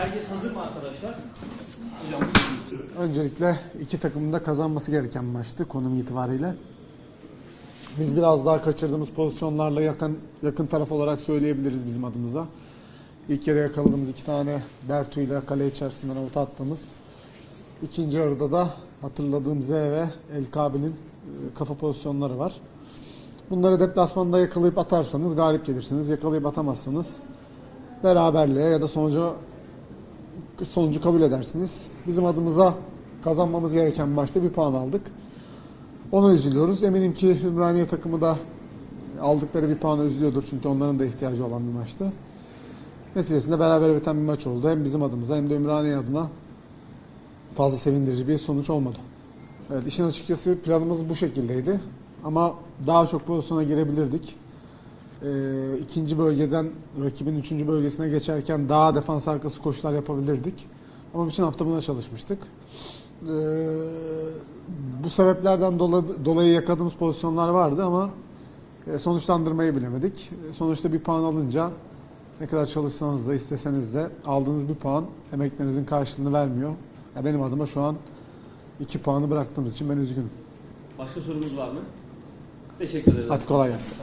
Herkes hazır mı arkadaşlar? Hocam Öncelikle iki takımın da kazanması gereken maçtı konum itibariyle. Biz biraz daha kaçırdığımız pozisyonlarla yakın yakın taraf olarak söyleyebiliriz bizim adımıza. İlk yarı yakaladığımız iki tane Bertu ile kale içerisinden avuta attığımız. İkinci yarıda da hatırladığım Z ve El Kabil'in e, kafa pozisyonları var. Bunları deplasmanda yakalayıp atarsanız galip gelirsiniz. Yakalayıp atamazsanız beraberliğe ya da sonuca sonucu kabul edersiniz. Bizim adımıza kazanmamız gereken maçta bir puan aldık. Ona üzülüyoruz. Eminim ki Ümraniye takımı da aldıkları bir puana üzülüyordur. Çünkü onların da ihtiyacı olan bir maçtı. Neticesinde beraber biten bir maç oldu. Hem bizim adımıza hem de Ümraniye adına fazla sevindirici bir sonuç olmadı. Evet işin açıkçası planımız bu şekildeydi. Ama daha çok pozisyona girebilirdik. Ee, ikinci bölgeden rakibin üçüncü bölgesine geçerken daha defans arkası koşular yapabilirdik. Ama bütün hafta buna çalışmıştık. Ee, bu sebeplerden dolayı, dolayı yakaladığımız pozisyonlar vardı ama e, sonuçlandırmayı bilemedik. E, Sonuçta bir puan alınca ne kadar çalışsanız da isteseniz de aldığınız bir puan emeklerinizin karşılığını vermiyor. Ya benim adıma şu an iki puanı bıraktığımız için ben üzgünüm. başka sorumuz var mı? Teşekkür ederiz. Hadi kolay gelsin.